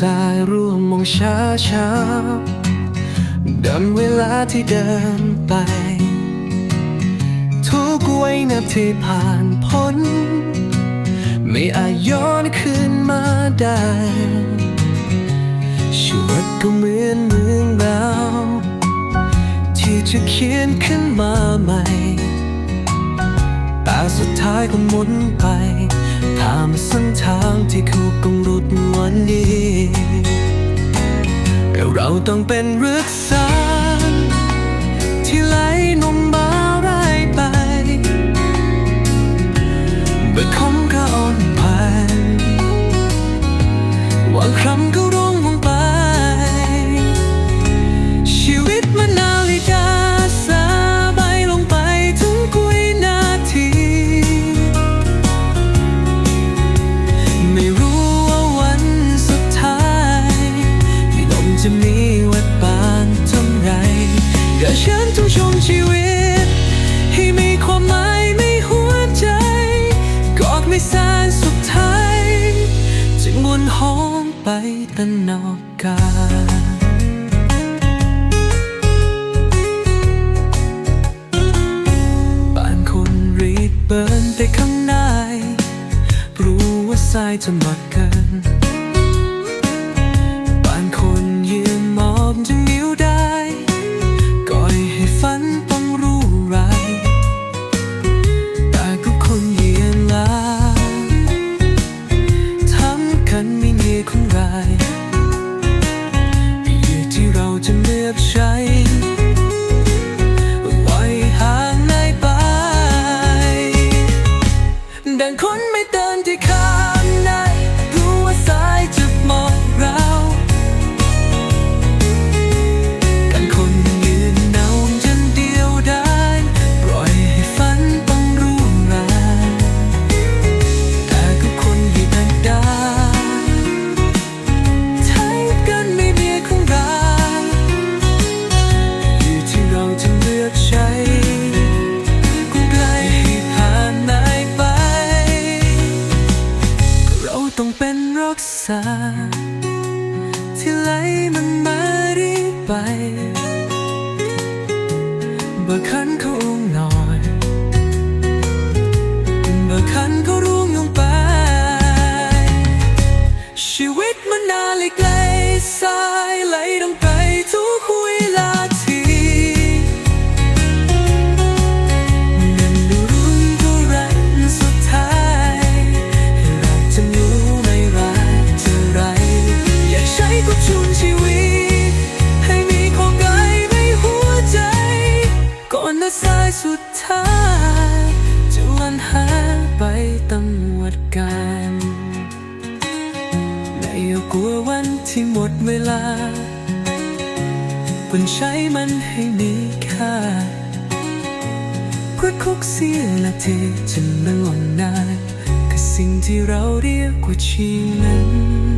สายร่วมมองช้าช้าดันเวลาที่เดินไป ทุกไว้นับที่ผ่านพ้น ไม่อาจย้อนคืนมาได้ชีวิตก็เหมือนเรื่องราวที่จะเขียนขึ้นมาใหม่แต่สุดท้ายก็หมุนไป ตามเส้นทางที่เขากำ ต้องเป็นรึกษา ที่ไหลนมบาไรไปเบิดคมก็อ่อนพันวางคำก็ ก็ฉันต้องชมชีวิต ให้มีความหมายในหัวใจ กอดไม่สานสุดท้ายจึงวนหอมไปตลอดกาลบางคนรีดเบิร์นแต่ข้างในรู้ว่าสายจะหมดเกิน บ่คันเขา เวลาควรใช้มันให้มีค่าเพื่อคุกเสียละทีจะไม่หล่นนานกับสิ่งที่เราเรียกว่าชีวิตนั้น